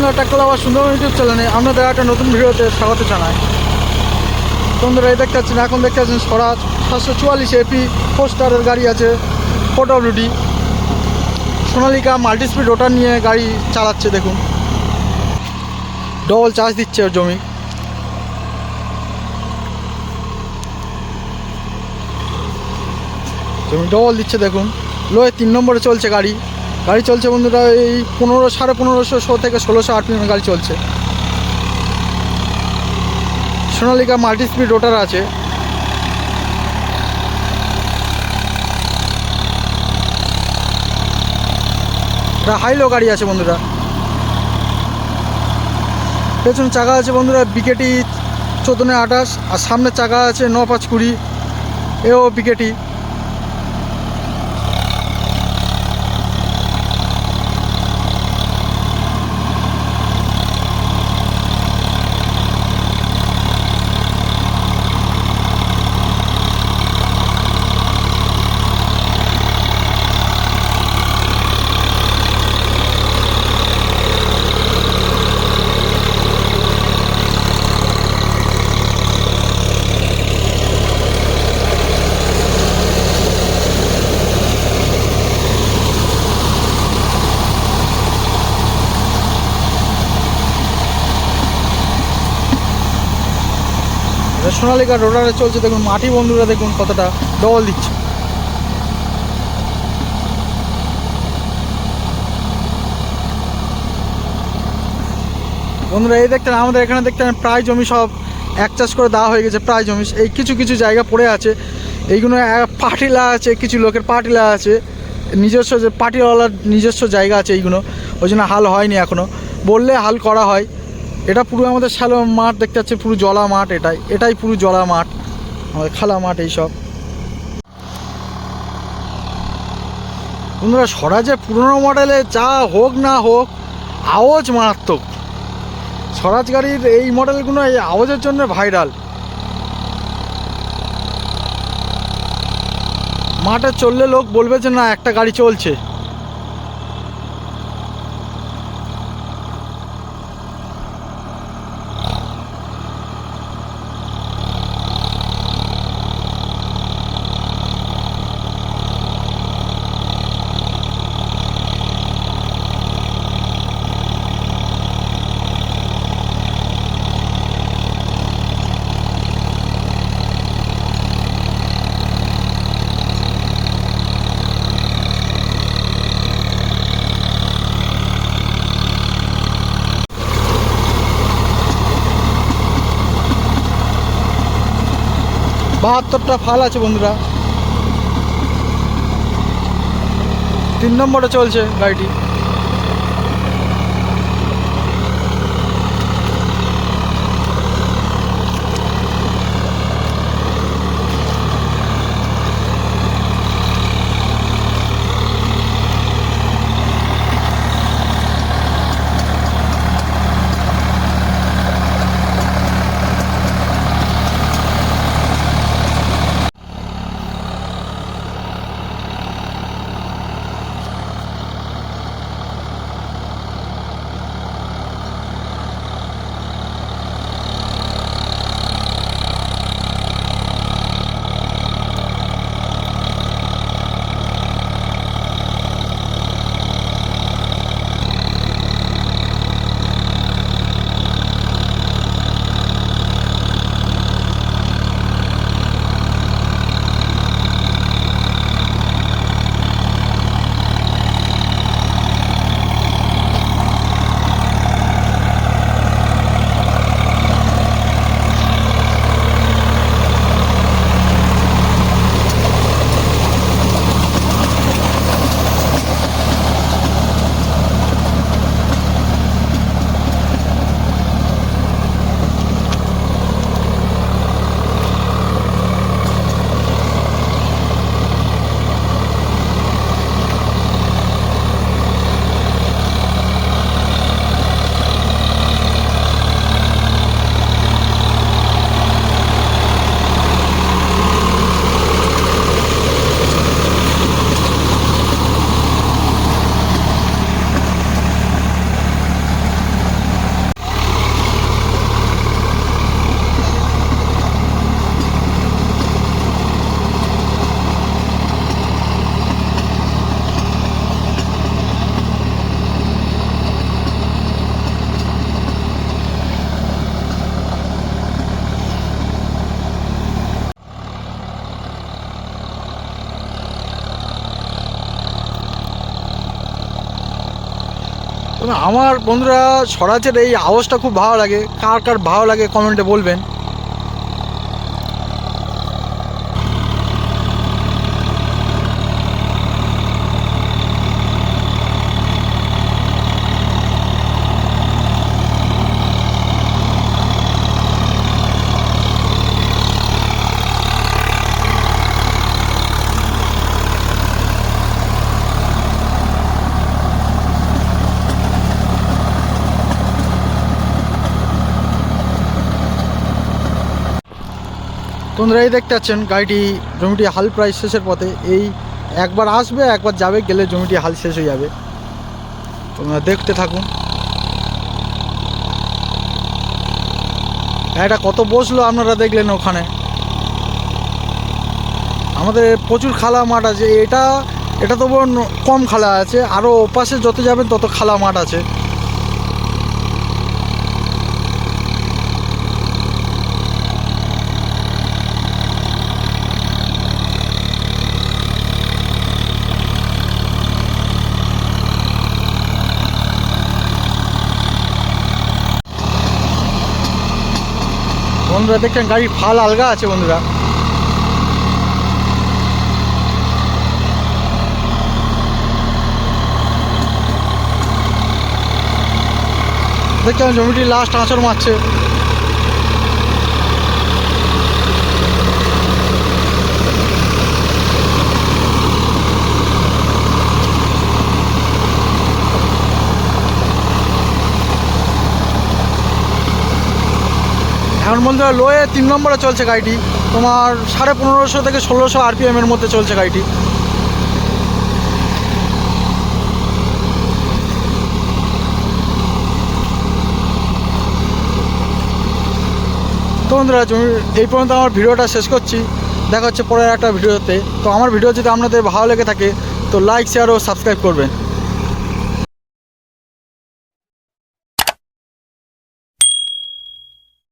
বন্ধুরা ট্যাকল আবার সুন্দর ইউটিউব চ্যানেলে আপনাদের একটা নতুন ভিডিওতে স্বাগত জানাই। বন্ধুরা, এই দেখতে পাচ্ছেন, এখন দেখতে পাচ্ছেন স্বরাজ সাতশো চুয়াল্লিশ এপি ফোর স্টারের গাড়ি আছে four WD Sonalika multi speed rotor নিয়ে গাড়ি চালাচ্ছে, দেখুন। ডবল চার্জ দিচ্ছে জমি। জমি ডবল দিচ্ছে, দেখুন। লোয়ে তিন নম্বরে চলছে গাড়ি। গাড়ি চলছে বন্ধুরা, এই পনেরো, সাড়ে পনেরোশো শো থেকে ষোলোশো আরপিএম গাড়ি চলছে। সোনালিকা মাল্টি স্পিড রোটার আছে। হাইলো গাড়ি আছে বন্ধুরা। পেছন চাকা আছে বন্ধুরা, বিকেটি চোদ্দোনে আঠাশ, আর সামনে চাকা আছে ন পাঁচ কুড়ি। এও বিকেটি। সোনালিকা রোডারে চলছে, দেখুন মাটি বন্ধুরা, দেখুন কতটা ডবল দিচ্ছে। বন্ধুরা, এই দেখতেন, আমাদের এখানে দেখতেন প্রায় জমি সব এক চাষ করে দেওয়া হয়ে গেছে, প্রায় জমি। এই কিছু কিছু জায়গা পড়ে আছে। এইগুলো পাটিলা আছে, কিছু লোকের পাটিলা আছে। নিজস্ব যে পাটিওয়ালার নিজস্ব জায়গা আছে এইগুলো। ওই জন্য হাল হয়নি এখনও বললে হাল করা হয়। এটা পুরো আমাদের শ্যালো মাঠ দেখতে পাচ্ছি পুরো জলা মাঠ এটাই। এটাই পুরো জলা মাঠ, আমাদের খালা মাঠ এইসব। বন্ধুরা স্বরাজে পুরনো মডেলে যা হোক না হোক, আওয়াজ মারাত্মক। স্বরাজ গাড়ির এই মডেলগুলো এই আওয়াজের জন্য ভাইরাল। মাঠে চললে লোক বলবে যে, না, একটা গাড়ি চলছে। বাহাত্তরটা ফাল আছে বন্ধুরা। তিন নম্বরে চলছে গাড়িটি। আমার বন্ধুরা স্বরাজের এই আওয়াজটা খুব ভালো লাগে। কার কার ভালো লাগে কমেন্টে বলবেন। তোমরা এই দেখতে পাচ্ছেন, গাড়িটি, জমিটি হাল প্রায় শেষের পথে। এই একবার আসবে, একবার যাবে, গেলে জমিটি হাল শেষ হয়ে যাবে। তোমরা দেখতে থাকুন। এটা কত বসল আপনারা দেখলেন ওখানে? আমাদের প্রচুর খালা মাঠ আছে। এটা এটা তো বরং কম খালা আছে। আরও ওপাশে যত যাবেন, তত খালা মাঠ আছে। বন্ধুরা দেখছেন গাড়ির ফাল আলগা আছে বন্ধুরা। দেখছেন জমিটি লাস্ট আঁচড় মারছে। এখন বন্ধুরা লোয়ে তিন নম্বরে চলছে গাড়িটি। তোমার সাড়ে পনেরোশো থেকে ষোলোশো আরপিএম এর মধ্যে চলছে গাড়িটি। তো বন্ধুরা এই পর্যন্ত আমার ভিডিওটা শেষ করছি। দেখা হচ্ছে পরের একটা ভিডিওতে। তো আমার ভিডিও যদি আপনাদের ভালো লেগে থাকে, তো লাইক শেয়ার ও সাবস্ক্রাইব করবেন।